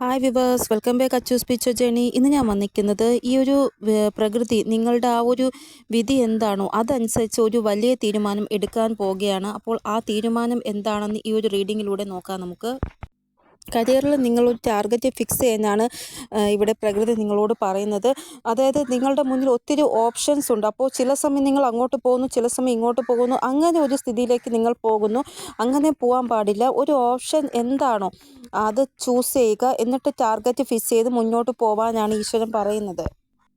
Hi viewers welcome back Achus picture journey ഇന്ന് ഞാൻ വന്നിരിക്കുന്നത് ഈ ഒരു പ്രകൃതി നിങ്ങളുടെ ആ ഒരു വിധി എന്താണോ അതനുസരിച്ച് ഒരു വലിയ തീരുമാനം എടുക്കാൻ പോവുകയാണ്. അപ്പോൾ ആ തീരുമാനം എന്താണെന്ന് ഈ ഒരു റീഡിങ്ങിലൂടെ നോക്കാം നമുക്ക്. കരിയറിൽ നിങ്ങളൊരു ടാർഗറ്റ് ഫിക്സ് ചെയ്യാനാണ് ഇവിടെ പ്രകൃതി നിങ്ങളോട് പറയുന്നത്. അതായത് നിങ്ങളുടെ മുന്നിൽ ഒത്തിരി ഓപ്ഷൻസ് ഉണ്ട്. അപ്പോൾ ചില സമയം നിങ്ങൾ അങ്ങോട്ട് പോകുന്നു ചില സമയം ഇങ്ങോട്ട് പോകുന്നു അങ്ങനെ ഒരു സ്ഥിതിയിലേക്ക് നിങ്ങൾ പോകുന്നു. അങ്ങനെ പോകാൻ പാടില്ല. ഒരു ഓപ്ഷൻ എന്താണോ അത് ചൂസ് ചെയ്യുക. എന്നിട്ട് ടാർഗറ്റ് ഫിക്സ് ചെയ്ത് മുന്നോട്ട് പോകാനാണ് ഈശ്വരൻ പറയുന്നത്.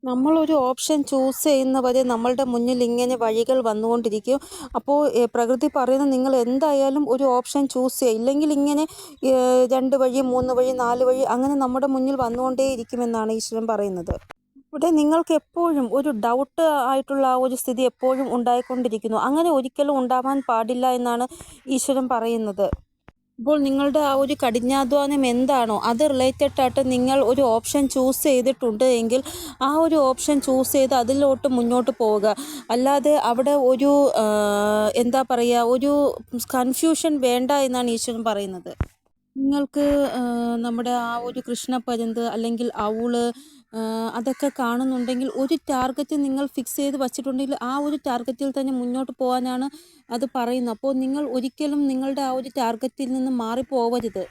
നമ്മളൊരു ഓപ്ഷൻ ചൂസ് ചെയ്യുന്നവരെ നമ്മളുടെ മുന്നിൽ ഇങ്ങനെ വഴികൾ വന്നുകൊണ്ടിരിക്കും. അപ്പോൾ പ്രകൃതി പറയുന്ന നിങ്ങൾ എന്തായാലും ഒരു ഓപ്ഷൻ ചൂസ് ചെയ്യുക. ഇല്ലെങ്കിൽ ഇങ്ങനെ രണ്ട് വഴി മൂന്ന് വഴി നാല് വഴി അങ്ങനെ നമ്മുടെ മുന്നിൽ വന്നുകൊണ്ടേയിരിക്കുമെന്നാണ് ഈശ്വരൻ പറയുന്നത്. ഇവിടെ നിങ്ങൾക്ക് എപ്പോഴും ഒരു ഡൗട്ട് ആയിട്ടുള്ള ആ ഒരു സ്ഥിതി എപ്പോഴും ഉണ്ടായിക്കൊണ്ടിരിക്കുന്നു. അങ്ങനെ ഒരിക്കലും ഉണ്ടാവാൻ പാടില്ല എന്നാണ് ഈശ്വരൻ പറയുന്നത്. അപ്പോൾ നിങ്ങളുടെ ആ ഒരു കഠിനാധ്വാനം എന്താണോ അത് റിലേറ്റഡ് ആയിട്ട് നിങ്ങൾ ഒരു ഓപ്ഷൻ ചൂസ് ചെയ്തിട്ടുണ്ട് എങ്കിൽ ആ ഒരു ഓപ്ഷൻ ചൂസ് ചെയ്ത് അതിലോട്ട് മുന്നോട്ട് പോവുക. അല്ലാതെ അവിടെ ഒരു എന്താ പറയുക ഒരു കൺഫ്യൂഷൻ വേണ്ട എന്നാണ് ഈശ്വരൻ പറയുന്നത്. നിങ്ങൾക്ക് നമ്മുടെ ആ ഒരു കൃഷ്ണപ്പരുന്ത് അല്ലെങ്കിൽ അവൾ അതൊക്കെ കാണുന്നുണ്ടെങ്കിൽ ഒരു ടാർഗറ്റ് നിങ്ങൾ ഫിക്സ് ചെയ്ത് വച്ചിട്ടുണ്ടെങ്കിൽ ആ ഒരു ടാർഗറ്റിൽ തന്നെ മുന്നോട്ട് പോകാനാണ് അത് പറയുന്നത്. അപ്പോൾ നിങ്ങൾ ഒരിക്കലും നിങ്ങളുടെ ആ ഒരു ടാർഗറ്റിൽ നിന്ന് മാറിപ്പോവരുത്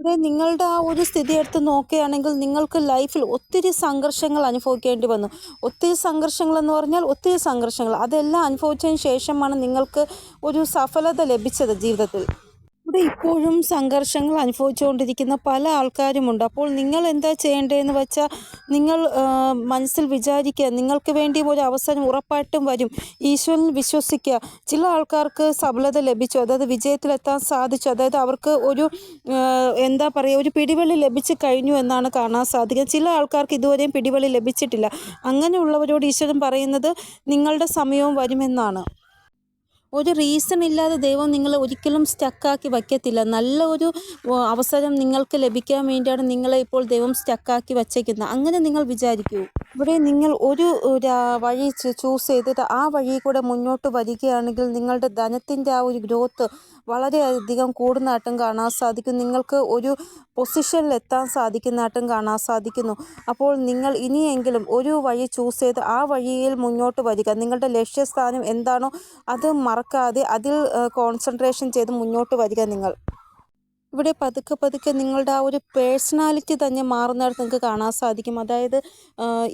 ഇവിടെ നിങ്ങളുടെ ആ ഒരു സ്ഥിതി എടുത്ത് നോക്കുകയാണെങ്കിൽ നിങ്ങൾക്ക് ലൈഫിൽ ഒത്തിരി സംഘർഷങ്ങൾ അനുഭവിക്കേണ്ടി വന്നു. ഒത്തിരി സംഘർഷങ്ങൾ എന്ന് പറഞ്ഞാൽ ഒത്തിരി സംഘർഷങ്ങൾ. അതെല്ലാം അനുഭവിച്ചതിന് ശേഷമാണ് നിങ്ങൾക്ക് ഒരു സഫലത ലഭിച്ചത് ജീവിതത്തിൽ. ഇവിടെ ഇപ്പോഴും സംഘർഷങ്ങൾ അനുഭവിച്ചുകൊണ്ടിരിക്കുന്ന പല ആൾക്കാരുമുണ്ട്. അപ്പോൾ നിങ്ങൾ എന്താ ചെയ്യേണ്ടതെന്ന് വെച്ചാൽ നിങ്ങൾ മനസ്സിൽ വിചാരിക്കുക നിങ്ങൾക്ക് വേണ്ടി ഒരു അവസരം ഉറപ്പായിട്ടും വരും. ഈശ്വരൻ വിശ്വസിക്കുക. ചില ആൾക്കാർക്ക് സബലത ലഭിച്ചു അതായത് വിജയത്തിലെത്താൻ സാധിച്ചു. അതായത് അവർക്ക് ഒരു എന്താ പറയുക ഒരു പിടിവള്ളി ലഭിച്ചു കഴിഞ്ഞു എന്നാണ് കാണാൻ സാധിക്കുന്നത് ചില ആൾക്കാർക്ക് ഇതുവരെയും പിടിവള്ളി ലഭിച്ചിട്ടില്ല. അങ്ങനെയുള്ളവരോട് ഈശ്വരൻ പറയുന്നത് നിങ്ങളുടെ സമയവും വരുമെന്നാണ്. ഒരു റീസൺ ഇല്ലാതെ ദൈവം നിങ്ങളെ ഒരിക്കലും സ്റ്റക്കാക്കി വയ്ക്കത്തില്ല. നല്ല ഒരു അവസരം നിങ്ങൾക്ക് ലഭിക്കാൻ വേണ്ടിയാണ് നിങ്ങളെ ഇപ്പോൾ ദൈവം സ്റ്റക്കാക്കി വച്ചേക്കുന്നത്. അങ്ങനെ നിങ്ങൾ വിചാരിക്കൂ. ഇവിടെ നിങ്ങൾ ഒരു വഴി ചൂസ് ചെയ്തിട്ട് ആ വഴി കൂടെ മുന്നോട്ട് വരികയാണെങ്കിൽ നിങ്ങളുടെ ധനത്തിന്റെ ആ ഒരു ഗ്രോത്ത് വളരെയധികം കൂടുന്നതായിട്ടും കാണാൻ സാധിക്കും നിങ്ങൾക്ക് ഒരു പൊസിഷനിൽ എത്താൻ സാധിക്കുന്നതായിട്ടും കാണാൻ സാധിക്കുന്നു. അപ്പോൾ നിങ്ങൾ ഇനിയെങ്കിലും ഒരു വഴി ചൂസ് ചെയ്ത് ആ വഴിയിൽ മുന്നോട്ട് വരിക. നിങ്ങളുടെ ലക്ഷ്യസ്ഥാനം എന്താണോ അത് മറക്കാതെ അതിൽ കോൺസെൻട്രേഷൻ ചെയ്ത് മുന്നോട്ട് വരിക നിങ്ങൾ. ഇവിടെ പതുക്കെ പതുക്കെ നിങ്ങളുടെ ആ ഒരു പേഴ്സണാലിറ്റി തന്നെ മാറുന്നതായിട്ട് നിങ്ങൾക്ക് കാണാൻ സാധിക്കും. അതായത്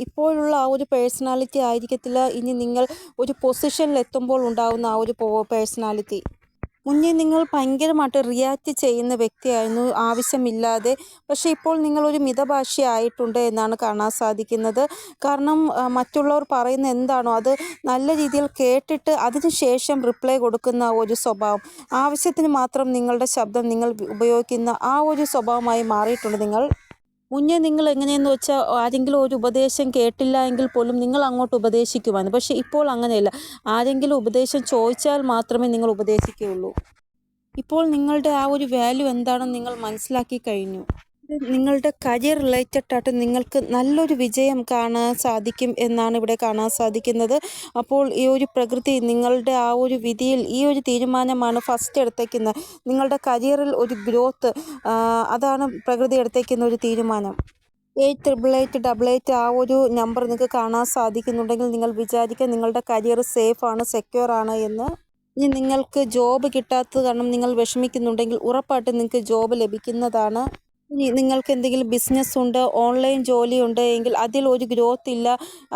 ഇപ്പോഴുള്ള ആ ഒരു പേഴ്സണാലിറ്റി ആയിരിക്കത്തില്ല. ഇനി നിങ്ങൾ ഒരു പൊസിഷനിൽ എത്തുമ്പോൾ ഉണ്ടാകുന്ന ആ ഒരു പേഴ്സണാലിറ്റി മുന്നേ നിങ്ങൾ ഭയങ്കരമായിട്ട് റിയാക്റ്റ് ചെയ്യുന്ന വ്യക്തിയായിരുന്നു. ആവശ്യമില്ലാതെ. പക്ഷേ ഇപ്പോൾ നിങ്ങളൊരു മിതഭാഷയായിട്ടുണ്ട് എന്നാണ് കാണാൻ സാധിക്കുന്നത്. കാരണം മറ്റുള്ളവർ പറയുന്ന എന്താണോ അത് നല്ല രീതിയിൽ കേട്ടിട്ട് അതിനുശേഷം റിപ്ലൈ കൊടുക്കുന്ന ഒരു സ്വഭാവം. ആവശ്യത്തിന് മാത്രം നിങ്ങളുടെ ശബ്ദം നിങ്ങൾ ഉപയോഗിക്കുന്ന ആ ഒരു സ്വഭാവമായി മാറിയിട്ടുണ്ട് നിങ്ങൾ. മുന്നേ നിങ്ങൾ എങ്ങനെയെന്ന് വെച്ചാൽ ആരെങ്കിലും ഒരു ഉപദേശം കേട്ടില്ല എങ്കിൽ പോലും നിങ്ങൾ അങ്ങോട്ട് ഉപദേശിക്കുവാണ്. പക്ഷേ ഇപ്പോൾ അങ്ങനെയല്ല. ആരെങ്കിലും ഉപദേശം ചോദിച്ചാൽ മാത്രമേ നിങ്ങൾ ഉപദേശിക്കുകയുള്ളൂ. ഇപ്പോൾ നിങ്ങളുടെ ആ ഒരു വാല്യൂ എന്താണെന്ന് നിങ്ങൾ മനസ്സിലാക്കി കഴിഞ്ഞു. നിങ്ങളുടെ കരിയർ റിലേറ്റഡ് ആയിട്ട് നിങ്ങൾക്ക് നല്ലൊരു വിജയം കാണാൻ സാധിക്കും എന്നാണ് ഇവിടെ കാണാൻ സാധിക്കുന്നത്. അപ്പോൾ ഈ ഒരു പ്രകൃതി നിങ്ങളുടെ ആ ഒരു വിധിയിൽ ഈ ഒരു തീരുമാനമാണ് ഫസ്റ്റ് എടുത്തേക്കുന്നത്. നിങ്ങളുടെ കരിയറിൽ ഒരു ഗ്രോത്ത് അതാണ് പ്രകൃതി എടുത്തേക്കുന്ന ഒരു തീരുമാനം. Eight triple eight double eight ആ ഒരു നമ്പർ നിങ്ങൾക്ക് കാണാൻ സാധിക്കുന്നുണ്ടെങ്കിൽ നിങ്ങൾ വിചാരിക്കുക നിങ്ങളുടെ കരിയർ സേഫ് ആണ് സെക്യൂർ ആണ് എന്ന്. ഇനി നിങ്ങൾക്ക് ജോബ് കിട്ടാത്തത് കാരണം നിങ്ങൾ വിഷമിക്കുന്നുണ്ടെങ്കിൽ ഉറപ്പായിട്ട് നിങ്ങൾക്ക് ജോബ് ലഭിക്കുന്നതാണ്. നിങ്ങൾക്ക് എന്തെങ്കിലും ബിസിനസ് ഉണ്ട് ഓൺലൈൻ ജോലി ഉണ്ട് എങ്കിൽ അതിൽ ഒരു ഗ്രോത്ത് ഇല്ല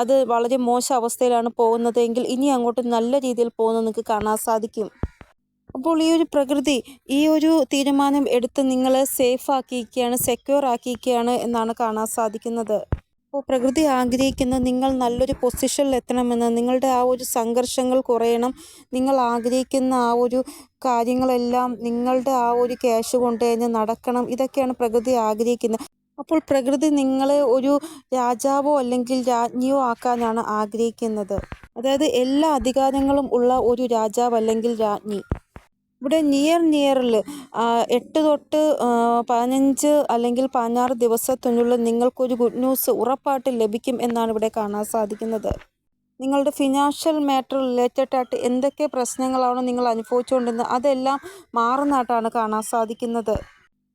അത് വളരെ മോശം അവസ്ഥയിലാണ് പോകുന്നത് എങ്കിൽ ഇനി അങ്ങോട്ട് നല്ല രീതിയിൽ പോകുന്നത് നിങ്ങൾക്ക് കാണാൻ സാധിക്കും. അപ്പോൾ ഈ ഒരു പ്രകൃതി ഈ ഒരു തീരുമാനം എടുത്ത് നിങ്ങളെ സേഫ് ആക്കിയിരിക്കുകയാണ് സെക്യൂർ ആക്കിയിരിക്കുകയാണ് എന്നാണ് കാണാൻ സാധിക്കുന്നത്. അപ്പോൾ പ്രകൃതി ആഗ്രഹിക്കുന്ന നിങ്ങൾ നല്ലൊരു പൊസിഷനിൽ എത്തണമെന്ന് നിങ്ങളുടെ ആ ഒരു സംഘർഷങ്ങൾ കുറയണം നിങ്ങൾ ആഗ്രഹിക്കുന്ന ആ ഒരു കാര്യങ്ങളെല്ലാം നിങ്ങളുടെ ആ ഒരു ക്യാഷ് കൊണ്ടുതന്നെ നടക്കണം ഇതൊക്കെയാണ് പ്രകൃതി ആഗ്രഹിക്കുന്നത്. അപ്പോൾ പ്രകൃതി നിങ്ങളെ ഒരു രാജാവോ അല്ലെങ്കിൽ രാജ്ഞിയോ ആക്കാനാണ് ആഗ്രഹിക്കുന്നത്. അതായത് എല്ലാ അധികാരങ്ങളും ഉള്ള ഒരു രാജാവ് അല്ലെങ്കിൽ രാജ്ഞി. ഇവിടെ നിയർ നിയറിൽ എട്ട് തൊട്ട് പതിനഞ്ച് അല്ലെങ്കിൽ പതിനാറ് ദിവസത്തിനുള്ളിൽ നിങ്ങൾക്കൊരു ഗുഡ് ന്യൂസ് ഉറപ്പായിട്ട് ലഭിക്കും എന്നാണ് ഇവിടെ കാണാൻ സാധിക്കുന്നത്. നിങ്ങളുടെ ഫിനാൻഷ്യൽ മാറ്റർ റിലേറ്റഡ് ആയിട്ട് എന്തൊക്കെ പ്രശ്നങ്ങളാണോ നിങ്ങൾ അനുഭവിച്ചുകൊണ്ടിരുന്നത് അതെല്ലാം മാറുന്നതായിട്ടാണ് കാണാൻ സാധിക്കുന്നത്.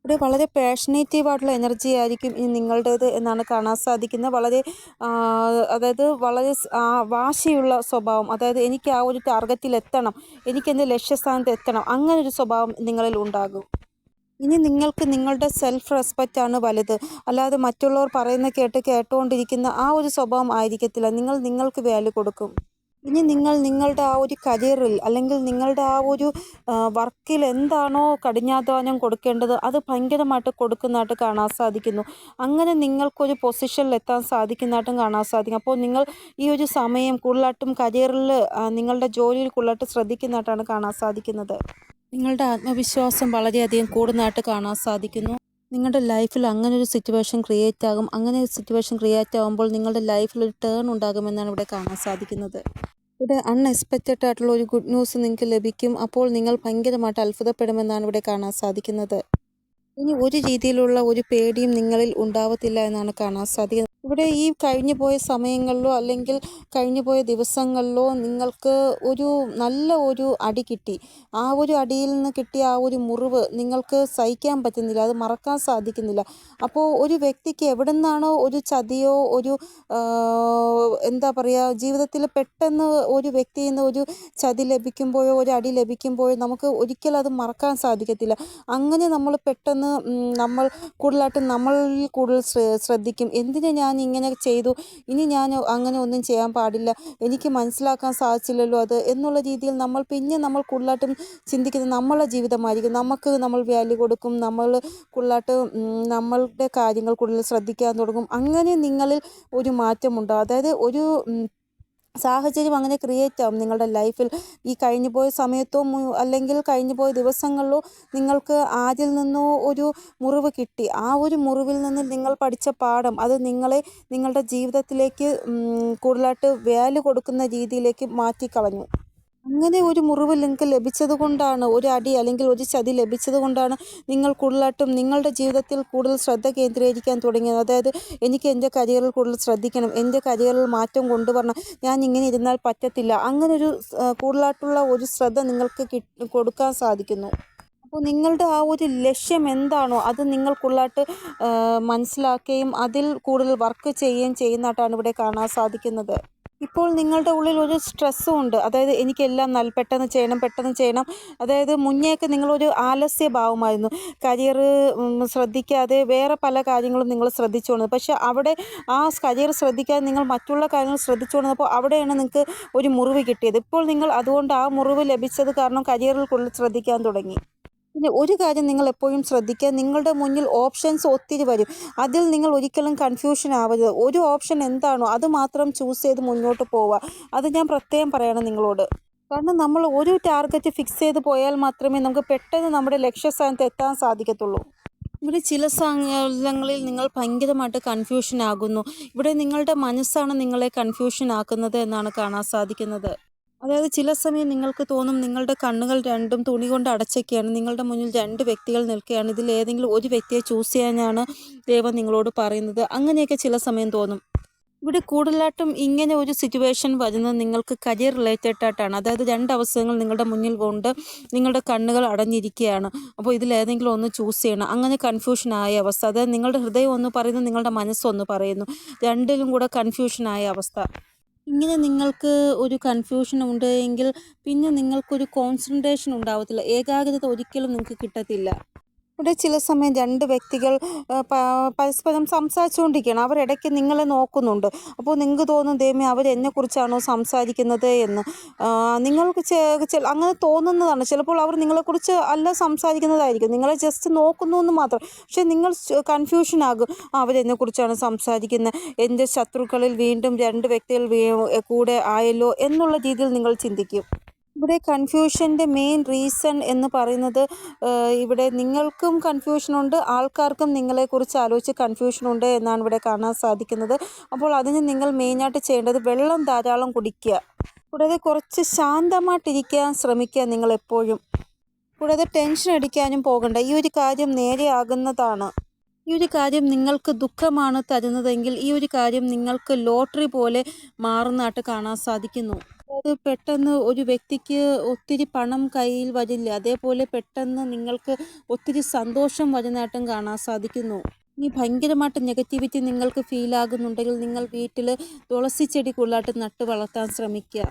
ഇവിടെ വളരെ പാഷനേറ്റീവ് ആയിട്ടുള്ള എനർജി ആയിരിക്കും ഇനി നിങ്ങളുടേത് എന്നാണ് കാണാൻ സാധിക്കുന്നത്. വളരെ അതായത് വളരെ വാശിയുള്ള സ്വഭാവം. അതായത് എനിക്ക് ആ ഒരു ടാർഗറ്റിൽ എത്തണം. എനിക്ക് എന്റെ ലക്ഷ്യസ്ഥാനത്ത് എത്തണം. അങ്ങനെ ഒരു സ്വഭാവം നിങ്ങളിൽ ഉണ്ടാകും. ഇനി നിങ്ങൾക്ക് നിങ്ങളുടെ സെൽഫ് റെസ്പെക്റ്റ് ആണ് വലുത്. അല്ലാതെ മറ്റുള്ളവർ പറയുന്ന കേട്ട് കേട്ടുകൊണ്ടിരിക്കുന്ന ആ ഒരു സ്വഭാവം ആയിരിക്കത്തില്ല. നിങ്ങൾ നിങ്ങൾക്ക് വാല്യൂ കൊടുക്കും. ഇനി നിങ്ങൾ നിങ്ങളുടെ ആ ഒരു കരിയറിൽ അല്ലെങ്കിൽ നിങ്ങളുടെ ആ ഒരു വർക്കിൽ എന്താണോ കഠിനാധ്വാനം കൊടുക്കേണ്ടത് അത് ഭയങ്കരമായിട്ട് കൊടുക്കുന്നതായിട്ട് കാണാൻ സാധിക്കുന്നു. അങ്ങനെ നിങ്ങൾക്കൊരു പൊസിഷനിൽ എത്താൻ സാധിക്കുന്നതായിട്ടും കാണാൻ സാധിക്കും. അപ്പോൾ നിങ്ങൾ ഈ ഒരു സമയം കൂടുതലായിട്ടും കരിയറിൽ നിങ്ങളുടെ ജോലിയിൽ കൂടുതലായിട്ട് ശ്രദ്ധിക്കുന്നതായിട്ടാണ് കാണാൻ സാധിക്കുന്നത്. നിങ്ങളുടെ ആത്മവിശ്വാസം വളരെയധികം കൂടുന്നതായിട്ട് കാണാൻ സാധിക്കുന്നു. നിങ്ങളുടെ ലൈഫിൽ അങ്ങനെ ഒരു സിറ്റുവേഷൻ ക്രിയേറ്റ് ആകും. അങ്ങനെ ഒരു സിറ്റുവേഷൻ ക്രിയേറ്റ് ആകുമ്പോൾ നിങ്ങളുടെ ലൈഫിൽ ഒരു ടേൺ ഉണ്ടാകുമെന്നാണ് ഇവിടെ കാണാൻ സാധിക്കുന്നത്. ഇവിടെ അൺഎക്സ്പെക്റ്റഡ് ആയിട്ടുള്ള ഒരു ഗുഡ് ന്യൂസ് നിങ്ങൾക്ക് ലഭിക്കും. അപ്പോൾ നിങ്ങൾ ഭയങ്കരമായിട്ട് അത്ഭുതപ്പെടുമെന്നാണ് ഇവിടെ കാണാൻ സാധിക്കുന്നത്. ഇനി ഒരു രീതിയിലുള്ള ഒരു പേടിയും നിങ്ങളിൽ ഉണ്ടാവത്തില്ല എന്നാണ് കാണാൻ സാധിക്കുന്നത്. ഇവിടെ ഈ കഴിഞ്ഞു പോയ സമയങ്ങളിലോ അല്ലെങ്കിൽ കഴിഞ്ഞു പോയ ദിവസങ്ങളിലോ നിങ്ങൾക്ക് ഒരു നല്ല ഒരു അടി കിട്ടി. ആ ഒരു അടിയിൽ നിന്ന് കിട്ടിയ ആ ഒരു മുറിവ് നിങ്ങൾക്ക് സഹിക്കാൻ പറ്റുന്നില്ല. അത് മറക്കാൻ സാധിക്കുന്നില്ല. അപ്പോൾ ഒരു വ്യക്തിക്ക് എവിടെ നിന്നാണോ ഒരു ചതിയോ ഒരു എന്താ പറയുക ജീവിതത്തിൽ പെട്ടെന്ന് ഒരു വ്യക്തിയിൽ നിന്ന് ഒരു ചതി ലഭിക്കുമ്പോഴോ ഒരു അടി ലഭിക്കുമ്പോഴോ നമുക്ക് ഒരിക്കലും അത് മറക്കാൻ സാധിക്കത്തില്ല. അങ്ങനെ നമ്മൾ പെട്ടെന്ന് നമ്മൾ കൂടുതലായിട്ട് നമ്മളിൽ കൂടുതൽ ശ്ര- ശ്രദ്ധിക്കും. എന്തിനു ഞാൻ ഇങ്ങനെ ചെയ്തു. ഇനി ഞാൻ അങ്ങനെ ഒന്നും ചെയ്യാൻ പാടില്ല. എനിക്ക് മനസ്സിലാക്കാൻ സാധിച്ചില്ലല്ലോ അത് എന്നുള്ള രീതിയിൽ നമ്മൾ പിന്നെ നമ്മൾ കൂടുതലായിട്ടും ചിന്തിക്കുന്നത് നമ്മളെ ജീവിതമായിരിക്കും. നമുക്ക് നമ്മൾ വാല്യൂ കൊടുക്കും. നമ്മൾ കൂടുതലായിട്ട് നമ്മളുടെ കാര്യങ്ങൾ കൂടുതൽ ശ്രദ്ധിക്കാൻ തുടങ്ങും. അങ്ങനെ നിങ്ങളിൽ ഒരു മാറ്റമുണ്ടാകും അതായത് ഒരു സാഹചര്യം അങ്ങനെ ക്രിയേറ്റ് ആവും നിങ്ങളുടെ ലൈഫിൽ ഈ കഴിഞ്ഞു പോയ സമയത്തോ അല്ലെങ്കിൽ കഴിഞ്ഞു പോയ ദിവസങ്ങളിലോ നിങ്ങൾക്ക് ആരിൽ നിന്നോ ഒരു മുറിവ് കിട്ടി. ആ ഒരു മുറിവിൽ നിന്ന് നിങ്ങൾ പഠിച്ച പാഠം അത് നിങ്ങളെ നിങ്ങളുടെ ജീവിതത്തിലേക്ക് കൂടുതലായിട്ട് വാല്യൂ കൊടുക്കുന്ന രീതിയിലേക്ക് മാറ്റിക്കളഞ്ഞു. അങ്ങനെ ഒരു മുറിവ് നിങ്ങൾക്ക് ലഭിച്ചത് കൊണ്ടാണ് ഒരു അടി അല്ലെങ്കിൽ ഒരു ചതി ലഭിച്ചത് കൊണ്ടാണ് നിങ്ങൾ കൂടുതലായിട്ടും നിങ്ങളുടെ ജീവിതത്തിൽ കൂടുതൽ ശ്രദ്ധ കേന്ദ്രീകരിക്കാൻ തുടങ്ങിയത്. അതായത് എനിക്ക് എന്റെ കരിയറിൽ കൂടുതൽ ശ്രദ്ധിക്കണം എന്റെ കരിയറിൽ മാറ്റം കൊണ്ടുവരണം ഞാൻ ഇങ്ങനെ ഇരുന്നാൽ പറ്റത്തില്ല. അങ്ങനെ ഒരു കൂടുതലായിട്ടുള്ള ഒരു ശ്രദ്ധ നിങ്ങൾക്ക് കിട്ടി കൊടുക്കാൻ സാധിക്കുന്നു. അപ്പോൾ നിങ്ങളുടെ ആ ഒരു ലക്ഷ്യം എന്താണോ അത് നിങ്ങൾക്കുള്ളതായിട്ട് മനസ്സിലാക്കുകയും അതിൽ കൂടുതൽ വർക്ക് ചെയ്യുകയും ചെയ്യുന്നതായിട്ടാണ് ഇവിടെ കാണാൻ സാധിക്കുന്നത്. ഇപ്പോൾ നിങ്ങളുടെ ഉള്ളിൽ ഒരു സ്ട്രെസ്സും ഉണ്ട്. അതായത് എനിക്കെല്ലാം നല്ല പെട്ടെന്ന് ചെയ്യണം പെട്ടെന്ന് ചെയ്യണം. അതായത് മുന്നേക്ക് നിങ്ങളൊരു ആലസ്യ ഭാവമായിരുന്നു കരിയർ ശ്രദ്ധിക്കാതെ വേറെ പല കാര്യങ്ങളും നിങ്ങൾ ശ്രദ്ധിച്ചുകൊണ്ടത് പക്ഷേ അവിടെ ആ കരിയർ ശ്രദ്ധിക്കാതെ നിങ്ങൾ മറ്റുള്ള കാര്യങ്ങൾ ശ്രദ്ധിച്ചുകൊണ്ടപ്പോൾ അവിടെയാണ് നിങ്ങൾക്ക് ഒരു മുറിവ് കിട്ടിയത്. ഇപ്പോൾ നിങ്ങൾ അതുകൊണ്ട് ആ മുറിവ് ലഭിച്ചത് കാരണം കരിയറിൽ കൂടുതൽ ശ്രദ്ധിക്കാൻ തുടങ്ങി. പിന്നെ ഒരു കാര്യം നിങ്ങൾ എപ്പോഴും ശ്രദ്ധിക്കുക. നിങ്ങളുടെ മുന്നിൽ ഓപ്ഷൻസ് ഒത്തിരി വരും. അതിൽ നിങ്ങൾ ഒരിക്കലും കൺഫ്യൂഷൻ ആവരുത്. ഒരു ഓപ്ഷൻ എന്താണോ അത് മാത്രം ചൂസ് ചെയ്ത് മുന്നോട്ട് പോവുക. അത് ഞാൻ പ്രത്യേകം പറയണം നിങ്ങളോട്. കാരണം നമ്മൾ ഒരു ടാർഗറ്റ് ഫിക്സ് ചെയ്ത് പോയാൽ മാത്രമേ നമുക്ക് പെട്ടെന്ന് നമ്മുടെ ലക്ഷ്യസ്ഥാനത്ത് എത്താൻ സാധിക്കത്തുള്ളൂ. ഇവിടെ ചില സാഹചര്യങ്ങളിൽ നിങ്ങൾ ഭയങ്കരമായിട്ട് കൺഫ്യൂഷൻ ആകുന്നു. ഇവിടെ നിങ്ങളുടെ മനസ്സാണ് നിങ്ങളെ കൺഫ്യൂഷൻ ആക്കുന്നത് എന്നാണ് കാണാൻ സാധിക്കുന്നത്. അതായത് ചില സമയം നിങ്ങൾക്ക് തോന്നും നിങ്ങളുടെ കണ്ണുകൾ രണ്ടും തുണി കൊണ്ട് അടച്ചൊക്കെയാണ് നിങ്ങളുടെ മുന്നിൽ രണ്ട് വ്യക്തികൾ നിൽക്കുകയാണ് ഇതിൽ ഏതെങ്കിലും ഒരു വ്യക്തിയെ ചൂസ് ചെയ്യാനാണ് ദൈവം നിങ്ങളോട് പറയുന്നത്. അങ്ങനെയൊക്കെ ചില സമയം തോന്നും. ഇവിടെ കൂടുതലായിട്ടും ഇങ്ങനെ ഒരു സിറ്റുവേഷൻ വരുന്നത് നിങ്ങൾക്ക് കരിയർ റിലേറ്റഡ് ആയിട്ടാണ്. അതായത് രണ്ട് അവസരങ്ങൾ നിങ്ങളുടെ മുന്നിൽ കൊണ്ട് നിങ്ങളുടെ കണ്ണുകൾ അടഞ്ഞിരിക്കുകയാണ്. അപ്പോൾ ഇതിൽ ഏതെങ്കിലും ഒന്ന് ചൂസ് ചെയ്യണം. അങ്ങനെ കൺഫ്യൂഷൻ ആയ അവസ്ഥ. അതായത് നിങ്ങളുടെ ഹൃദയം ഒന്ന് പറയുന്നു നിങ്ങളുടെ മനസ്സൊന്ന് പറയുന്നു. രണ്ടിലും കൂടെ കൺഫ്യൂഷൻ ആയ അവസ്ഥ. ഇങ്ങനെ നിങ്ങൾക്ക് ഒരു കൺഫ്യൂഷൻ ഉണ്ട് എങ്കിൽ പിന്നെ നിങ്ങൾക്കൊരു കോൺസെൻട്രേഷൻ ഉണ്ടാവത്തില്ല. ഏകാഗ്രത ഒരിക്കലും നിങ്ങൾക്ക് കിട്ടത്തില്ല. ഇവിടെ ചില സമയം രണ്ട് വ്യക്തികൾ പരസ്പരം സംസാരിച്ചുകൊണ്ടിരിക്കുകയാണ്. അവരിടയ്ക്ക് നിങ്ങളെ നോക്കുന്നുണ്ട്. അപ്പോൾ നിങ്ങൾക്ക് തോന്നും ദൈവമേ അവർ എന്നെക്കുറിച്ചാണോ സംസാരിക്കുന്നത് എന്ന്. നിങ്ങൾക്ക് അങ്ങനെ തോന്നുന്നതാണ്. ചിലപ്പോൾ അവർ നിങ്ങളെക്കുറിച്ച് അല്ല സംസാരിക്കുന്നതായിരിക്കും. നിങ്ങളെ ജസ്റ്റ് നോക്കുന്നു എന്ന് മാത്രം. പക്ഷേ നിങ്ങൾ കൺഫ്യൂഷൻ ആകും അവരെന്നെക്കുറിച്ചാണ് സംസാരിക്കുന്നത്. എന്റെ ശത്രുക്കളിൽ വീണ്ടും രണ്ട് വ്യക്തികൾ കൂടെ ആയല്ലോ എന്നുള്ള രീതിയിൽ നിങ്ങൾ ചിന്തിക്കും. ഇവിടെ കൺഫ്യൂഷന്റെ മെയിൻ റീസൺ എന്ന് പറയുന്നത് ഇവിടെ നിങ്ങൾക്കും കൺഫ്യൂഷനുണ്ട് ആൾക്കാർക്കും നിങ്ങളെക്കുറിച്ച് ആലോചിച്ച് കൺഫ്യൂഷനുണ്ട് എന്നാണ് ഇവിടെ കാണാൻ സാധിക്കുന്നത്. അപ്പോൾ അതിന് നിങ്ങൾ മെയിനായിട്ട് ചെയ്യേണ്ടത് വെള്ളം ധാരാളം കുടിക്കുക. കൂടാതെ കുറച്ച് ശാന്തമായിട്ടിരിക്കാൻ ശ്രമിക്കുക നിങ്ങൾ എപ്പോഴും കൂടാതെ ടെൻഷൻ അടിക്കാനും പോകണ്ട. ഈ ഒരു കാര്യം നേരെയാകുന്നതാണ് ഈ ഒരു കാര്യം നിങ്ങൾക്ക് ദുഃഖമാണ് തരുന്നതെങ്കിൽ ഈ ഒരു കാര്യം നിങ്ങൾക്ക് ലോട്ടറി പോലെ മാറുന്നതായിട്ട് കാണാൻ സാധിക്കുന്നു. പെട്ടെന്ന് ഒരു വ്യക്തിക്ക് ഒത്തിരി പണം കയ്യിൽ വരില്ല അതേപോലെ പെട്ടെന്ന് നിങ്ങൾക്ക് ഒത്തിരി സന്തോഷം വരുന്നതായിട്ടും കാണാൻ സാധിക്കുന്നു. ഇനി ഭയങ്കരമായിട്ട് നെഗറ്റിവിറ്റി നിങ്ങൾക്ക് ഫീൽ ആകുന്നുണ്ടെങ്കിൽ നിങ്ങൾ വീട്ടിൽ തുളസി ചെടി കൂടുതലായിട്ട് നട്ട് വളർത്താൻ ശ്രമിക്കുക.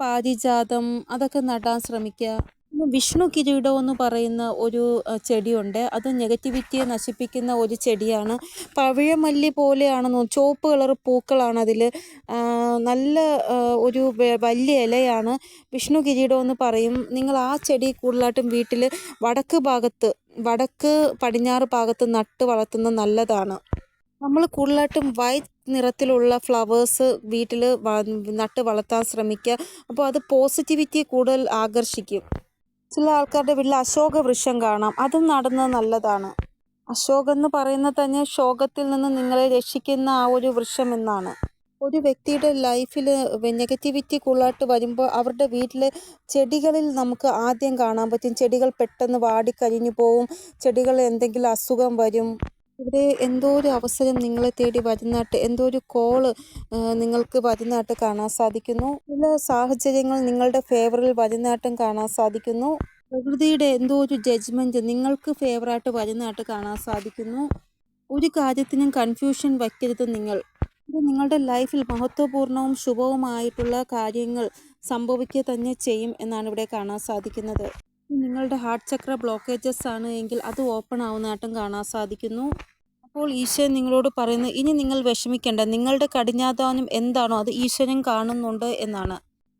പാരിജാതം അതൊക്കെ നടാൻ ശ്രമിക്കുക. വിഷ്ണു കിരീടം എന്ന് പറയുന്ന ഒരു ചെടിയുണ്ട്. അത് നെഗറ്റിവിറ്റിയെ നശിപ്പിക്കുന്ന ഒരു ചെടിയാണ്. പവിഴമല്ലി പോലെയാണെന്ന് ചുവപ്പ് കളർ പൂക്കളാണ് അതിൽ നല്ല ഒരു വലിയ ഇലയാണ് വിഷ്ണു കിരീടം എന്ന് പറയും. നിങ്ങൾ ആ ചെടി കൂടുതലായിട്ടും വീട്ടിൽ വടക്ക് ഭാഗത്ത് വടക്ക് പടിഞ്ഞാറ് ഭാഗത്ത് നട്ട് വളർത്തുന്നത് നല്ലതാണ്. നമ്മൾ കൂടുതലായിട്ടും വൈറ്റ് നിറത്തിലുള്ള ഫ്ലവേഴ്സ് വീട്ടിൽ നട്ട് വളർത്താൻ ശ്രമിക്കുക. അപ്പോൾ അത് പോസിറ്റിവിറ്റി കൂടുതൽ ആകർഷിക്കും. ചില ആൾക്കാരുടെ വീട്ടിൽ അശോക വൃക്ഷം കാണാം. അത് നടുന്നത് നല്ലതാണ്. അശോകം എന്ന് പറയുന്നത് തന്നെ ശോകത്തിൽ നിന്ന് നിങ്ങളെ രക്ഷിക്കുന്ന ആ ഒരു വൃക്ഷം എന്നാണ്. ഒരു വ്യക്തിയുടെ ലൈഫിൽ നെഗറ്റിവിറ്റി കൂടുതലായിട്ട് വരുമ്പോൾ അവരുടെ വീട്ടിൽ ചെടികളിൽ നമുക്ക് ആദ്യം കാണാൻ പറ്റും. ചെടികൾ പെട്ടെന്ന് വാടിക്കരിഞ്ഞു പോവും. ചെടികൾ എന്തെങ്കിലും അസുഖം വരും. ഇവിടെ എന്തോ ഒരു അവസരം നിങ്ങളെ തേടി വരുന്നതായിട്ട് എന്തോ ഒരു കോൾ നിങ്ങൾക്ക് വരുന്നതായിട്ട് കാണാൻ സാധിക്കുന്നു. ചില സാഹചര്യങ്ങൾ നിങ്ങളുടെ ഫേവറിൽ വരുന്നതായിട്ടും കാണാൻ സാധിക്കുന്നു. പ്രകൃതിയുടെ എന്തോ ഒരു ജഡ്ജ്മെന്റ് നിങ്ങൾക്ക് ഫേവറായിട്ട് വരുന്നതായിട്ട് കാണാൻ സാധിക്കുന്നു. ഒരു കാര്യത്തിനും കൺഫ്യൂഷൻ വയ്ക്കരുത് നിങ്ങൾ. ഇത് നിങ്ങളുടെ ലൈഫിൽ മഹത്വപൂർണവും ശുഭവുമായിട്ടുള്ള കാര്യങ്ങൾ സംഭവിക്കുക തന്നെ ചെയ്യും എന്നാണ് ഇവിടെ കാണാൻ സാധിക്കുന്നത്. നിങ്ങളുടെ ഹാർട്ട് ചക്ര ബ്ലോക്കേജസ് ആണ് എങ്കിൽ അത് ഓപ്പൺ ആവുന്നതായിട്ടും കാണാൻ സാധിക്കുന്നു. അപ്പോൾ ഈശ്വരൻ നിങ്ങളോട് പറയുന്നു ഇനി നിങ്ങൾ വിഷമിക്കേണ്ട. നിങ്ങളുടെ കഠിനാധ്വാനം എന്താണോ അത് ഈശ്വരൻ കാണുന്നുണ്ട് എന്നാണ്.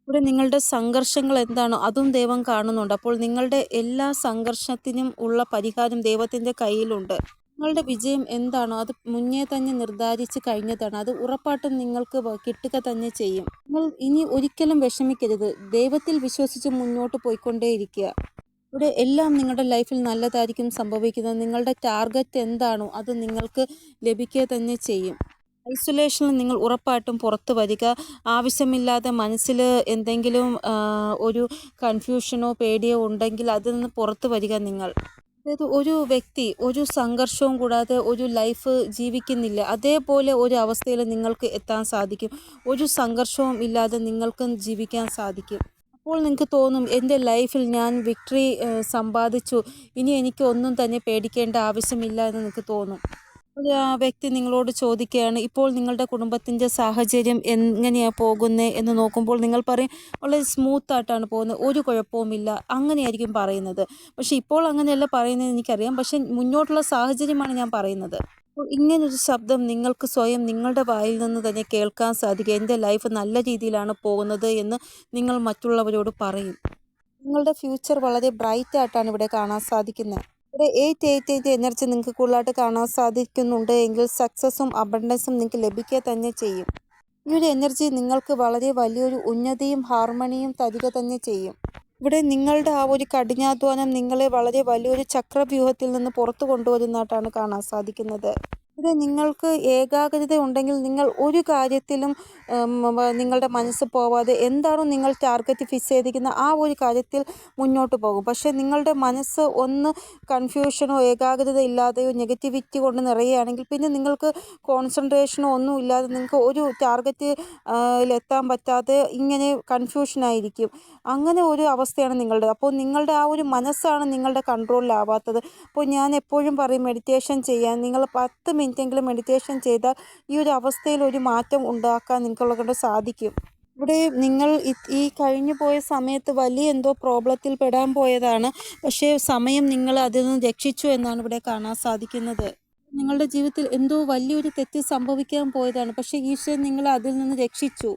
ഇവിടെ നിങ്ങളുടെ സംഘർഷങ്ങൾ എന്താണോ അതും ദൈവം കാണുന്നുണ്ട്. അപ്പോൾ നിങ്ങളുടെ എല്ലാ സംഘർഷത്തിനും ഉള്ള പരിഹാരം ദൈവത്തിന്റെ കയ്യിലുണ്ട്. നിങ്ങളുടെ വിജയം എന്താണോ? അത് മുന്നേ തന്നെ നിർദ്ധാരിച്ച് കഴിഞ്ഞതാണ്. അത് ഉറപ്പായിട്ടും നിങ്ങൾക്ക് കിട്ടുക തന്നെ ചെയ്യും. നിങ്ങൾ ഇനി ഒരിക്കലും വിഷമിക്കരുത്. ദൈവത്തിൽ വിശ്വസിച്ച് മുന്നോട്ട് പോയിക്കൊണ്ടേയിരിക്കുക. ഇവിടെ എല്ലാം നിങ്ങളുടെ ലൈഫിൽ നല്ലതായിരിക്കും സംഭവിക്കുന്നത്. നിങ്ങളുടെ ടാർഗറ്റ് എന്താണോ അത് നിങ്ങൾക്ക് ലഭിക്കുക തന്നെ ചെയ്യും. ഐസൊലേഷനിൽ നിങ്ങൾ ഉറപ്പായിട്ടും പുറത്തു വരിക. ആവശ്യമില്ലാതെ മനസ്സിൽ എന്തെങ്കിലും ഒരു കൺഫ്യൂഷനോ പേടിയോ ഉണ്ടെങ്കിൽ അതിൽ നിന്ന് പുറത്തു വരിക നിങ്ങൾ. അതായത് ഒരു വ്യക്തി ഒരു സംഘർഷവും കൂടാതെ ഒരു ലൈഫ് ജീവിക്കുന്നില്ല. അതേപോലെ ഒരു അവസ്ഥയിൽ നിങ്ങൾക്ക് എത്താൻ സാധിക്കും. ഒരു സംഘർഷവും ഇല്ലാതെ നിങ്ങൾക്ക് ജീവിക്കാൻ സാധിക്കും. അപ്പോൾ നിങ്ങൾക്ക് തോന്നും എന്റെ ലൈഫിൽ ഞാൻ വിക്ടറി സമ്പാദിച്ചു. ഇനി എനിക്ക് ഒന്നും തന്നെ പേടിക്കേണ്ട ആവശ്യമില്ല എന്ന് നിങ്ങൾക്ക് തോന്നും. ഒരു വ്യക്തി നിങ്ങളോട് ചോദിക്കുകയാണ് ഇപ്പോൾ നിങ്ങളുടെ കുടുംബത്തിന്റെ സാഹചര്യം എങ്ങനെയാണ് പോകുന്നത് എന്ന് നോക്കുമ്പോൾ നിങ്ങൾ പറയും വളരെ സ്മൂത്ത് ആയിട്ടാണ് പോകുന്നത് ഒരു കുഴപ്പവുമില്ല. അങ്ങനെയായിരിക്കും പറയുന്നത്. പക്ഷേ ഇപ്പോൾ അങ്ങനെയല്ല പറയുന്നത് എനിക്കറിയാം. പക്ഷേ മുന്നോട്ടുള്ള സാഹചര്യമാണ് ഞാൻ പറയുന്നത്. അപ്പോൾ ഇങ്ങനൊരു ശബ്ദം നിങ്ങൾക്ക് സ്വയം നിങ്ങളുടെ വായിൽ നിന്ന് തന്നെ കേൾക്കാൻ സാധിക്കുക എന്റെ ലൈഫ് നല്ല രീതിയിലാണ് പോകുന്നത് എന്ന് നിങ്ങൾ മറ്റുള്ളവരോട് പറയും. നിങ്ങളുടെ ഫ്യൂച്ചർ വളരെ ബ്രൈറ്റ് ആയിട്ടാണ് ഇവിടെ കാണാൻ സാധിക്കുന്നത്. ഇവിടെ എയ്റ്റ് എയ്റ്റ് എയ്റ്റ് എനർജി നിങ്ങൾക്ക് കൂടുതലായിട്ട് കാണാൻ സാധിക്കുന്നുണ്ട്. എങ്കിൽ സക്സസും അബണ്ടൻസും നിങ്ങൾക്ക് ലഭിക്കുക തന്നെ ചെയ്യും. ഈ ഒരു എനർജി നിങ്ങൾക്ക് വളരെ വലിയൊരു ഉന്നതിയും ഹാർമണിയും തരിക തന്നെ ചെയ്യും. ഇവിടെ നിങ്ങളുടെ ആ ഒരു കഠിനാധ്വാനം നിങ്ങളെ വളരെ വലിയൊരു ചക്രവ്യൂഹത്തിൽ നിന്ന് പുറത്തു കൊണ്ടുവരുന്നതായിട്ടാണ് കാണാൻ സാധിക്കുന്നത്. ഇവിടെ നിങ്ങൾക്ക് ഏകാഗ്രത ഉണ്ടെങ്കിൽ നിങ്ങൾ ഒരു കാര്യത്തിലും നിങ്ങളുടെ മനസ്സ് പോവാതെ എന്താണോ നിങ്ങൾ ടാർഗറ്റ് ഫിക്സ് ചെയ്തിരിക്കുന്ന ആ ഒരു കാര്യത്തിൽ മുന്നോട്ട് പോകും. പക്ഷേ നിങ്ങളുടെ മനസ്സ് ഒന്ന് കൺഫ്യൂഷനോ ഏകാഗ്രത ഇല്ലാതെയോ നെഗറ്റിവിറ്റി കൊണ്ട് നിറയുകയാണെങ്കിൽ പിന്നെ നിങ്ങൾക്ക് കോൺസെൻട്രേഷനോ ഒന്നും ഇല്ലാതെ നിങ്ങൾക്ക് ഒരു ടാർഗറ്റ് എത്താൻ പറ്റാതെ ഇങ്ങനെ കൺഫ്യൂഷനായിരിക്കും അങ്ങനെ ഒരു അവസ്ഥയാണ് നിങ്ങളുടെ. അപ്പോൾ നിങ്ങളുടെ ആ ഒരു മനസ്സാണ് നിങ്ങളുടെ കൺട്രോളിലാവാത്തത് അപ്പോൾ ഞാൻ എപ്പോഴും പറയും മെഡിറ്റേഷൻ ചെയ്യാൻ. നിങ്ങൾ പത്ത് മിനിറ്റെങ്കിലും മെഡിറ്റേഷൻ ചെയ്താൽ ഈ ഒരു അവസ്ഥയിൽ ഒരു മാറ്റം ഉണ്ടാക്കാൻ നിങ്ങളെ കൊണ്ട് സാധിക്കും. ഇവിടെ നിങ്ങൾ ഈ കഴിഞ്ഞു പോയ സമയത്ത് വലിയ എന്തോ പ്രോബ്ലത്തിൽ പെടാൻ പോയതാണ്. പക്ഷേ സമയം നിങ്ങൾ അതിൽ നിന്ന് രക്ഷിച്ചു എന്നാണ് ഇവിടെ കാണാൻ സാധിക്കുന്നത്. നിങ്ങളുടെ ജീവിതത്തിൽ എന്തോ വലിയൊരു തെറ്റ് സംഭവിക്കാൻ പോയതാണ്. പക്ഷേ ഈശ്വരൻ നിങ്ങളെ അതിൽ നിന്ന് രക്ഷിച്ചു.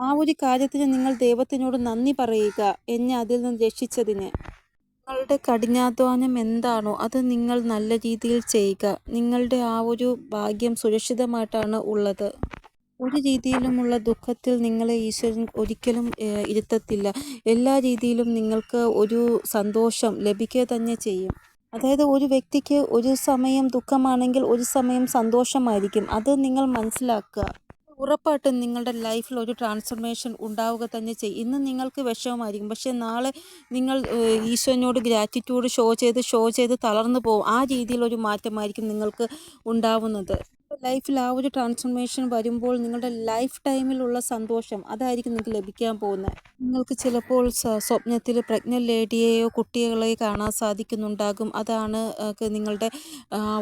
ആ ഒരു കാര്യത്തിന് നിങ്ങൾ ദൈവത്തിനോട് നന്ദി പറയുക. എന്നെ അതിൽ നിന്ന് രക്ഷിച്ചതിന്. നിങ്ങളുടെ കഠിനാധ്വാനം എന്താണോ അത് നിങ്ങൾ നല്ല രീതിയിൽ ചെയ്യുക. നിങ്ങളുടെ ആ ഒരു ഭാഗ്യം സുരക്ഷിതമായിട്ടാണ് ഉള്ളത്. ഒരു രീതിയിലുമുള്ള ദുഃഖത്തിൽ നിങ്ങളെ ഈശ്വരൻ ഒരിക്കലും ഇരുത്തത്തില്ല. എല്ലാ രീതിയിലും നിങ്ങൾക്ക് ഒരു സന്തോഷം ലഭിക്കുക തന്നെ ചെയ്യും. അതായത് ഒരു വ്യക്തിക്ക് ഒരു സമയം ദുഃഖമാണെങ്കിൽ ഒരു സമയം സന്തോഷമായിരിക്കും. അത് നിങ്ങൾ മനസ്സിലാക്കുക. ഉറപ്പായിട്ടും നിങ്ങളുടെ ലൈഫിൽ ഒരു ട്രാൻസ്ഫർമേഷൻ ഉണ്ടാവുക തന്നെ ചെയ്യും. ഇന്ന് നിങ്ങൾക്ക് വിഷമമായിരിക്കും. പക്ഷേ നാളെ നിങ്ങൾ ഈശോനോട് ഗ്രാറ്റിറ്റ്യൂഡ് ഷോ ചെയ്ത് ഷോ ചെയ്ത് തളർന്നു പോകും. ആ രീതിയിലൊരു മാറ്റമായിരിക്കും നിങ്ങൾക്ക് ഉണ്ടാവുന്നത്. ലൈഫിൽ ആ ഒരു ട്രാൻസ്ഫോർമേഷൻ വരുമ്പോൾ നിങ്ങളുടെ ലൈഫ് ടൈമിലുള്ള സന്തോഷം അതായിരിക്കും നിങ്ങൾക്ക് ലഭിക്കാൻ പോകുന്നത്. നിങ്ങൾക്ക് ചിലപ്പോൾ സ്വപ്നത്തിൽ പ്രഗ്നന്റ് ലേഡിയെയോ കുട്ടികളെയോ കാണാൻ സാധിക്കുന്നുണ്ടാകും. അതാണ് നിങ്ങളുടെ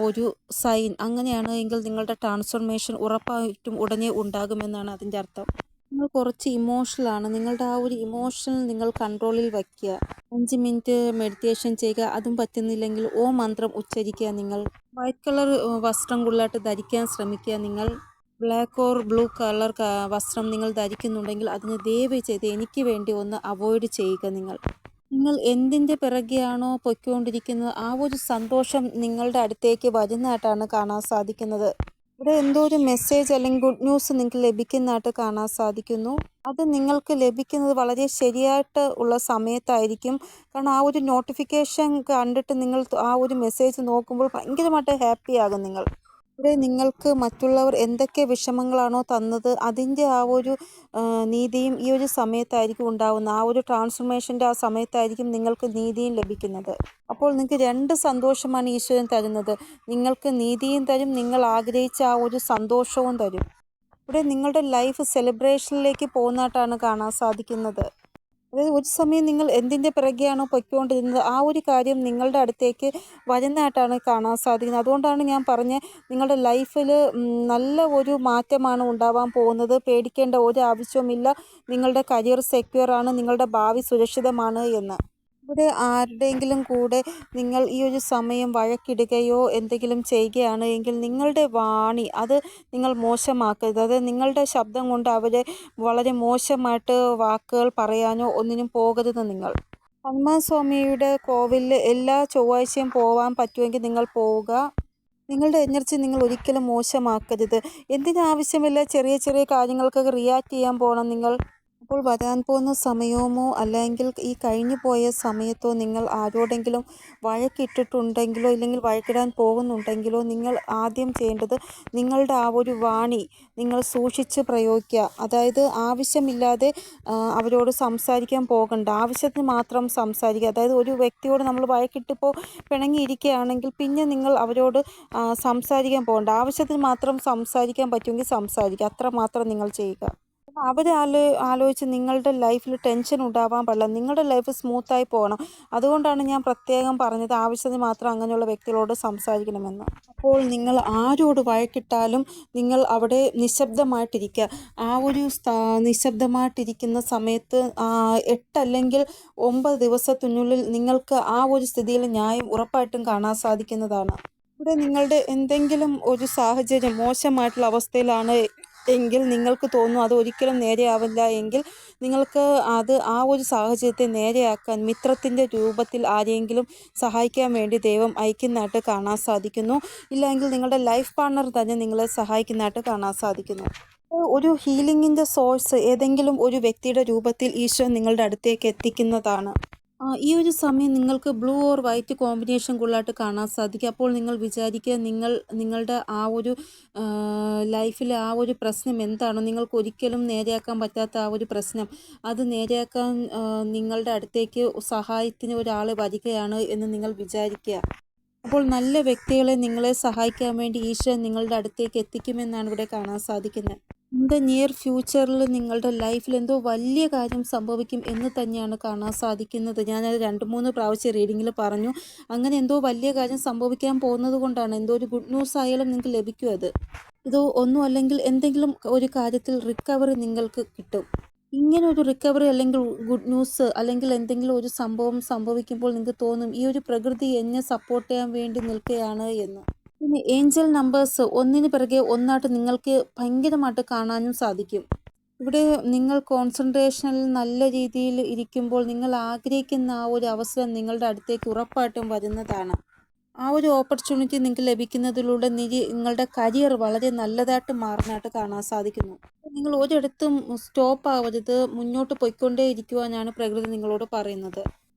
ഒരു സൈൻ അങ്ങനെയാണ് എങ്കിൽ നിങ്ങളുടെ ട്രാൻസ്ഫോർമേഷൻ ഉറപ്പായിട്ടും ഉടനെ ഉണ്ടാകുമെന്നാണ് അതിന്റെ അർത്ഥം. നിങ്ങൾ കുറച്ച് ഇമോഷണൽ ആണ്. നിങ്ങളുടെ ആ ഒരു ഇമോഷൻ നിങ്ങൾ കൺട്രോളിൽ വയ്ക്കുക. അഞ്ച് മിനിറ്റ് മെഡിറ്റേഷൻ ചെയ്യുക. അതും പറ്റുന്നില്ലെങ്കിൽ ഓ മന്ത്രം ഉച്ചരിക്കുക നിങ്ങൾ. വൈറ്റ് കളർ വസ്ത്രം കൂടുതലായിട്ട് ധരിക്കാൻ ശ്രമിക്കുക നിങ്ങൾ. ബ്ലാക്ക് ഓർ ബ്ലൂ കളർ വസ്ത്രം നിങ്ങൾ ധരിക്കുന്നുണ്ടെങ്കിൽ അതിന് ദയവ് ചെയ്ത് എനിക്ക് വേണ്ടി ഒന്ന് അവോയ്ഡ് ചെയ്യുക നിങ്ങൾ. നിങ്ങൾ എന്തിന്റെ പിറകെയാണോ പൊയ്ക്കൊണ്ടിരിക്കുന്നത്? ആ ഒരു സന്തോഷം നിങ്ങളുടെ അടുത്തേക്ക് വരുന്നതായിട്ടാണ് കാണാൻ സാധിക്കുന്നത്. ഇവിടെ എന്തോ ഒരു മെസ്സേജ് അല്ലെങ്കിൽ ഗുഡ് ന്യൂസ് നിങ്ങൾക്ക് ലഭിക്കുന്നതായിട്ട് കാണാൻ സാധിക്കുന്നു. അത് നിങ്ങൾക്ക് ലഭിക്കുന്നത് വളരെ ശരിയായിട്ട് ഉള്ള സമയത്തായിരിക്കും. കാരണം ആ ഒരു നോട്ടിഫിക്കേഷൻ കണ്ടിട്ട് നിങ്ങൾ ആ ഒരു മെസ്സേജ് നോക്കുമ്പോൾ ഭയങ്കരമായിട്ട് ഹാപ്പി ആകും നിങ്ങൾ. ഇവിടെ നിങ്ങൾക്ക് മറ്റുള്ളവർ എന്തൊക്കെ വിഷമങ്ങളാണോ തന്നത് അതിന്റെ ആ ഒരു നീതിയും ഈ ഒരു സമയത്തായിരിക്കും ഉണ്ടാവുന്നത്. ആ ഒരു ട്രാൻസ്ഫോർമേഷന്റെ ആ സമയത്തായിരിക്കും നിങ്ങൾക്ക് നീതിയും ലഭിക്കുന്നത്. അപ്പോൾ നിങ്ങൾക്ക് രണ്ട് സന്തോഷമാണ് ഈശ്വരൻ തരുന്നത്. നിങ്ങൾക്ക് നീതിയും തരും നിങ്ങൾ ആഗ്രഹിച്ച ആ ഒരു സന്തോഷവും തരും. ഇവിടെ നിങ്ങളുടെ ലൈഫ് സെലിബ്രേഷനിലേക്ക് പോകുന്നതായിട്ടാണ് കാണാൻ സാധിക്കുന്നത്. അതായത് ഒരു സമയം നിങ്ങൾ എന്തിന്റെ പിറകെയാണോ പൊയ്ക്കൊണ്ടിരുന്നത് ആ ഒരു കാര്യം നിങ്ങളുടെ അടുത്തേക്ക് വരുന്നതായിട്ടാണ് കാണാൻ സാധിക്കുന്നത്. അതുകൊണ്ടാണ് ഞാൻ പറഞ്ഞത് നിങ്ങളുടെ ലൈഫിൽ നല്ല ഒരു മാറ്റമാണ് ഉണ്ടാവാൻ പോകുന്നത്. പേടിക്കേണ്ട ഒരു ആവശ്യവുമില്ല. നിങ്ങളുടെ കരിയർ സെക്യൂർ ആണ്. നിങ്ങളുടെ ഭാവി സുരക്ഷിതമാണ് എന്ന്. ഇവിടെ ആരുടെയെങ്കിലും കൂടെ നിങ്ങൾ ഈ ഒരു സമയം വഴക്കിടുകയോ എന്തെങ്കിലും ചെയ്യുകയാണ് എങ്കിൽ നിങ്ങളുടെ വാണി അത് നിങ്ങൾ മോശമാക്കരുത്. അത് നിങ്ങളുടെ ശബ്ദം കൊണ്ട് അവരെ വളരെ മോശമായിട്ട് വാക്കുകൾ പറയാനോ ഒന്നിനും പോകരുത് നിങ്ങൾ. ഹനുമാൻ സ്വാമിയുടെ കോവിലിൽ എല്ലാ ചൊവ്വാഴ്ചയും പോകാൻ പറ്റുമെങ്കിൽ നിങ്ങൾ പോവുക. നിങ്ങളുടെ എനർജി നിങ്ങൾ ഒരിക്കലും മോശമാക്കരുത്. എന്തിനാവശ്യമില്ല ചെറിയ ചെറിയ കാര്യങ്ങൾക്കൊക്കെ റിയാക്ട് ചെയ്യാൻ പോകണം നിങ്ങൾ. അപ്പോൾ വരാൻ പോകുന്ന സമയമോ അല്ലെങ്കിൽ ഈ കഴിഞ്ഞു പോയ സമയത്തോ നിങ്ങൾ ആരോടെങ്കിലും വഴക്കിട്ടിട്ടുണ്ടെങ്കിലോ ഇല്ലെങ്കിൽ വഴക്കിടാൻ പോകുന്നുണ്ടെങ്കിലോ നിങ്ങൾ ആദ്യം ചെയ്യേണ്ടത് നിങ്ങളുടെ ആ ഒരു വാണി നിങ്ങൾ സൂക്ഷിച്ച് പ്രയോഗിക്കുക. അതായത് ആവശ്യമില്ലാതെ അവരോട് സംസാരിക്കാൻ പോകണ്ട. ആവശ്യത്തിന് മാത്രം സംസാരിക്കുക. അതായത് ഒരു വ്യക്തിയോട് നമ്മൾ വഴക്കിട്ടിപ്പോൾ പിണങ്ങിയിരിക്കുകയാണെങ്കിൽ പിന്നെ നിങ്ങൾ അവരോട് സംസാരിക്കാൻ പോകണ്ട. ആവശ്യത്തിന് മാത്രം സംസാരിക്കാൻ പറ്റുമെങ്കിൽ സംസാരിക്കുക. അത്ര മാത്രം നിങ്ങൾ ചെയ്യുക. അവർ ആലോ ആലോചിച്ച് നിങ്ങളുടെ ലൈഫിൽ ടെൻഷൻ ഉണ്ടാവാൻ പാടില്ല. നിങ്ങളുടെ ലൈഫ് സ്മൂത്തായി പോകണം. അതുകൊണ്ടാണ് ഞാൻ പ്രത്യേകം പറഞ്ഞത് ആവശ്യത്തിന് മാത്രം അങ്ങനെയുള്ള വ്യക്തികളോട് സംസാരിക്കണമെന്ന്. അപ്പോൾ നിങ്ങൾ ആരോട് വഴക്കിട്ടാലും നിങ്ങൾ അവിടെ നിശബ്ദമായിട്ടിരിക്കുക. ആ ഒരു നിശബ്ദമായിട്ടിരിക്കുന്ന സമയത്ത് എട്ടല്ലെങ്കിൽ ഒമ്പത് ദിവസത്തിനുള്ളിൽ നിങ്ങൾക്ക് ആ ഒരു സ്ഥിതിയിൽ ന്യായം ഉറപ്പായിട്ടും കാണാൻ സാധിക്കുന്നതാണ്. ഇവിടെ നിങ്ങളുടെ എന്തെങ്കിലും ഒരു സാഹചര്യം മോശമായിട്ടുള്ള അവസ്ഥയിലാണ് എങ്കിൽ നിങ്ങൾക്ക് തോന്നും അത് ഒരിക്കലും നേരെയാവില്ല എങ്കിൽ നിങ്ങൾക്ക് അത് ആ ഒരു സാഹചര്യത്തെ നേരെയാക്കാൻ മിത്രത്തിന്റെ രൂപത്തിൽ ആരെയെങ്കിലും സഹായിക്കാൻ വേണ്ടി ദൈവം അയക്കുന്നതായിട്ട് കാണാൻ സാധിക്കുന്നു. ഇല്ലെങ്കിൽ നിങ്ങളുടെ ലൈഫ് പാർട്ണർ തന്നെ നിങ്ങളെ സഹായിക്കുന്നതായിട്ട് കാണാൻ സാധിക്കുന്നു. ഒരു ഹീലിംഗിന്റെ സോഴ്സ് ഏതെങ്കിലും ഒരു വ്യക്തിയുടെ രൂപത്തിൽ ഈശ്വരൻ നിങ്ങളുടെ അടുത്തേക്ക് എത്തിക്കുന്നതാണ്. ഈ ഒരു സമയം നിങ്ങൾക്ക് ബ്ലൂ ഓർ വൈറ്റ് കോമ്പിനേഷൻ കൂടുതലായിട്ട് കാണാൻ സാധിക്കും. അപ്പോൾ നിങ്ങൾ വിചാരിക്കുക നിങ്ങൾ നിങ്ങളുടെ ആ ഒരു ലൈഫിലെ ആ ഒരു പ്രശ്നം എന്താണോ നിങ്ങൾക്ക് ഒരിക്കലും നേരെയാക്കാൻ പറ്റാത്ത ആ ഒരു പ്രശ്നം. അത് നേരെയാക്കാൻ നിങ്ങളുടെ അടുത്തേക്ക് സഹായത്തിന് ഒരാൾ വരികയാണ് എന്ന് നിങ്ങൾ വിചാരിക്കുക. അപ്പോൾ നല്ല വ്യക്തികളെ നിങ്ങളെ സഹായിക്കാൻ വേണ്ടി ഈശ്വരൻ നിങ്ങളുടെ അടുത്തേക്ക് എത്തിക്കുമെന്നാണ് ഇവിടെ കാണാൻ സാധിക്കുന്നത്. ദ നിയർ ഫ്യൂച്ചറിൽ നിങ്ങളുടെ ലൈഫിൽ എന്തോ വലിയ കാര്യം സംഭവിക്കും എന്ന് തന്നെയാണ് കാണാൻ സാധിക്കുന്നത്. ഞാനത് രണ്ട് മൂന്ന് പ്രാവശ്യം റീഡിങ്ങിൽ പറഞ്ഞു. അങ്ങനെ എന്തോ വലിയ കാര്യം സംഭവിക്കാൻ പോകുന്നത് കൊണ്ടാണ്. എന്തോ ഒരു ഗുഡ് ന്യൂസ് ആയാലും നിങ്ങൾക്ക് ലഭിക്കും അത്. ഇത് ഒന്നും അല്ലെങ്കിൽ എന്തെങ്കിലും ഒരു കാര്യത്തിൽ റിക്കവറി നിങ്ങൾക്ക് കിട്ടും. ഇങ്ങനെ ഒരു റിക്കവറി അല്ലെങ്കിൽ ഗുഡ് ന്യൂസ് അല്ലെങ്കിൽ എന്തെങ്കിലും ഒരു സംഭവം സംഭവിക്കുമ്പോൾ നിങ്ങൾക്ക് തോന്നും ഈ ഒരു പ്രകൃതി എന്നെ സപ്പോർട്ട് ചെയ്യാൻ വേണ്ടി നിൽക്കുകയാണ് എന്ന്. പിന്നെ ഏഞ്ചൽ നമ്പേഴ്സ് ഒന്നിന് പിറകെ ഒന്നായിട്ട് നിങ്ങൾക്ക് ഭയങ്കരമായിട്ട് കാണാനും സാധിക്കും. ഇവിടെ നിങ്ങൾ കോൺസെൻട്രേഷനിൽ നല്ല രീതിയിൽ ഇരിക്കുമ്പോൾ നിങ്ങൾ ആഗ്രഹിക്കുന്ന ആ ഒരു അവസരം നിങ്ങളുടെ അടുത്തേക്ക് ഉറപ്പായിട്ടും വരുന്നതാണ്. ആ ഒരു ഓപ്പർച്യൂണിറ്റി നിങ്ങൾക്ക് ലഭിക്കുന്നതിലൂടെ നിങ്ങളുടെ കരിയർ വളരെ നല്ലതായിട്ട് മാറുന്നതായിട്ട് കാണാൻ സാധിക്കുന്നു. നിങ്ങൾ ഒരിടത്തും സ്റ്റോപ്പ് ആവരുത് മുന്നോട്ട് പോയിക്കൊണ്ടേ ഇരിക്കുവാനാണ് പ്രകൃതി നിങ്ങളോട് പറയുന്നത്.